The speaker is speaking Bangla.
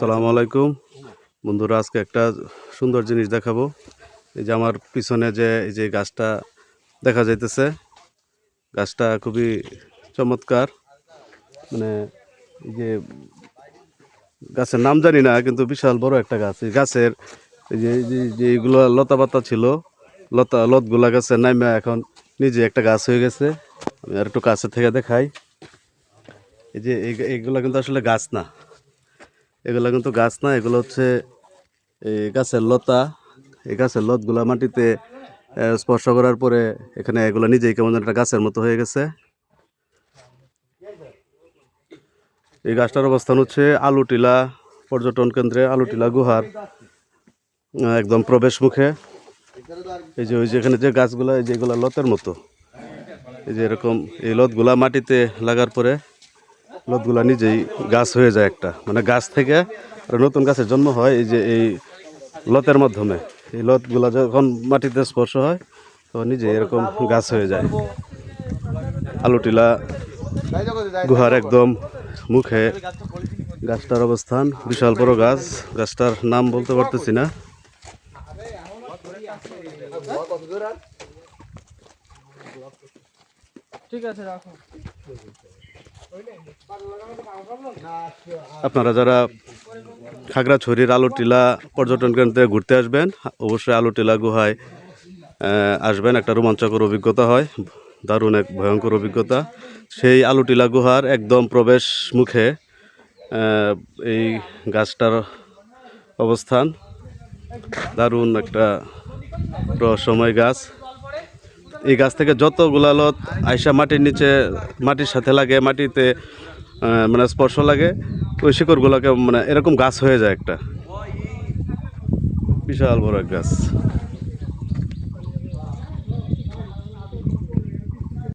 সালামু আলাইকুম। বন্ধুরা, আজকে একটা সুন্দর জিনিস দেখাবো। এই যে আমার পিছনে যে, এই যে গাছটা দেখা যাইতেছে, গাছটা খুবই চমৎকার। মানে এই যে গাছের নাম জানি না, কিন্তু বিশাল বড় একটা গাছ। এই গাছের এই যে যে- এইগুলো লতা পাতা ছিল, লতা, লতগুলা গাছের নামে এখন নিজে একটা গাছ হয়ে গেছে। আমি আর একটু কাছে থেকে দেখাই। এই যে, এই- এইগুলা কিন্তু আসলে গাছ না। এগুলো কিন্তু গাছ না, এগুলো হচ্ছে এই গাছের লতা। এই গাছের লতগুলা মাটিতে স্পর্শ করার পরে এখানে এগুলো নিজেই কেমন একটা গাছের মতো হয়ে গেছে। এই গাছটার অবস্থান হচ্ছে আলুটিলা পর্যটন কেন্দ্রে, আলুটিলা গুহার একদম প্রবেশ মুখে। এই যে, ওই যে এখানে যে গাছগুলা, এই যেগুলো লতের মতো। এই যে এরকম এই লতগুলা মাটিতে লাগার পরে লতগুলা নিজেই গাছ হয়ে যায় একটা। মানে গাছ থেকে নতুন গাছের জন্ম হয় এই যে এই লতের মাধ্যমে। এই লতগুলা যখন মাটিতে স্পর্শ হয়, তখন নিজে এরকম গাছ হয়ে যায়। আলুটিলা গুহার একদম মুখে। গাছটার অবস্থান, বিশাল বড় গাছ। গাছটার নাম বলতে পারতেছি না। ঠিক আছে, রাখো। আপনারা যারা খাগড়াছড়ির আলুটিলা পর্যটন কেন্দ্রে ঘুরতে আসবেন, অবশ্যই আলুটিলা গুহায় আসবেন। একটা রোমাঞ্চকর অভিজ্ঞতা হয়, দারুণ এক ভয়ঙ্কর অভিজ্ঞতা। সেই আলুটিলা গুহার একদম প্রবেশ মুখে এই গাছটার অবস্থান। দারুণ একটা রহস্যময় গাছ। এই গাছ থেকে যতগুলা লত আইসা মাটির নিচে মাটির সাথে লাগে, মাটিতে মানে স্পর্শ লাগে, ওই শিকড়গুলোকে মানে এরকম গাছ হয়ে যায় একটা। বিশাল বড় এক গাছ।